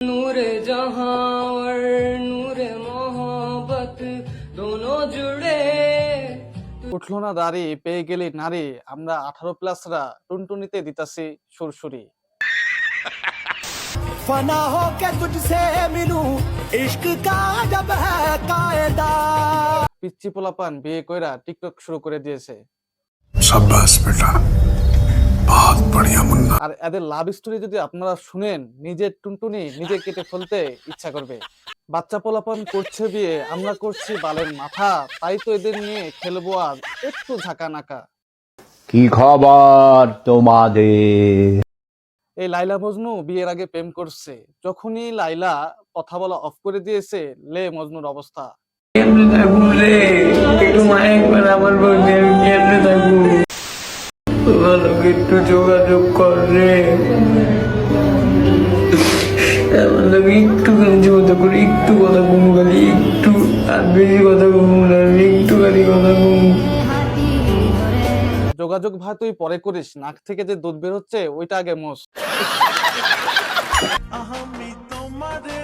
नूर जहां और नूर मोहब्बत दोनों जुड़े উঠলো না দাড়ি পেয়ে গেলি নারী আমরা আঠারো প্লাসরা টুনটুনিতে দিতাছি সুরসুরি फना हो के तुझसे मिलूं इश्क का जब है कायदा পিচ্ছি পোলাপান বিয়ে কইরা টিকটক শুরু করে দিয়েছে शाबाश बेटा আর এদের লাভ স্টোরি যদি আপনারা শুনেন নিজের টুনটুনি নিজে কেটে ফেলতে ইচ্ছা করবে। বাচ্চা পোলাপন করছে বিয়ে আমরা করছি বালের মাথা তাই তো এদের নিয়ে খেলব আজ একটু ঝাঁকা নাকা কি খবর তোমাদের? এই লাইলা মজনু বিয়ের আগে প্রেম করছে। যখনই লাইলা কথা বলা অফ করে দিয়েছে লে মজনুর অবস্থা। আমার একটু যোগাযোগ কর। রে আমার লোক একটুখানি যোগাযোগ করে একটু কথা কমু খালি একটু আর বেশি কথা কমু না একটু খালি কথা কমু যোগাযোগ ভাই তুই পরে করিস নাক থেকে যে দুধ বের হচ্ছে ওইটা আগে মোস। আমি তোমারে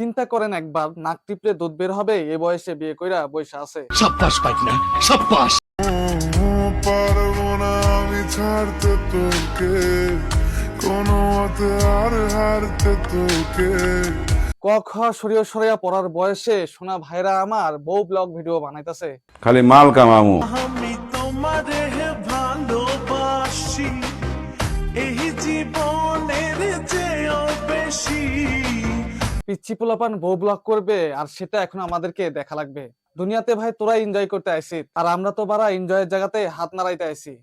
চিন্তা করেন একবার নাক টিপলে দুধ বের হবে এ বয়সে বিয়ে কইরা বয়সে আছে। পারব না আমি ছাড়তে তোকে। কোনো মতে আর হারতে তোকে। ক খ সরিয়ে সরিয়া পড়ার বয়সে সোনা ভাইরা আমার বউ ব্লগ ভিডিও বানাইতেছে। খালি মাল কামামু আমি তোমারে ভালোবাসি এই জীবনের পিচ্ছি পোলাপান বউ ব্লক করবে আর সেটা এখন আমাদেরকে দেখা লাগবে। দুনিয়াতে ভাই তোরা এনজয় করতে আইসি আর আমরা তো বারা এনজয়ের জায়গাতে হাত নাড়াইতে আইসি।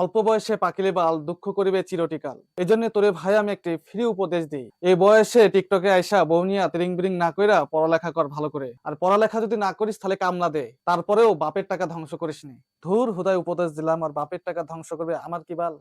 অল্প বয়সে পাকিলে বাল দুঃখ করিবে চিরটিকাল। এই জন্য তোরে ভাই আমি একটি ফ্রি উপদেশ দিই। এই বয়সে টিকটকে আইসা বউ নিয়ে তিরিং বিরিং না কইরা পড়ালেখা কর ভালো করে। আর পড়ালেখা যদি না করিস তাহলে কামলা দে। তারপরেও বাপের টাকা ধ্বংস করিস নি ধুর হুদায় উপদেশ দিলাম, আর বাপের টাকা ধ্বংস করবে আমার কি বাল?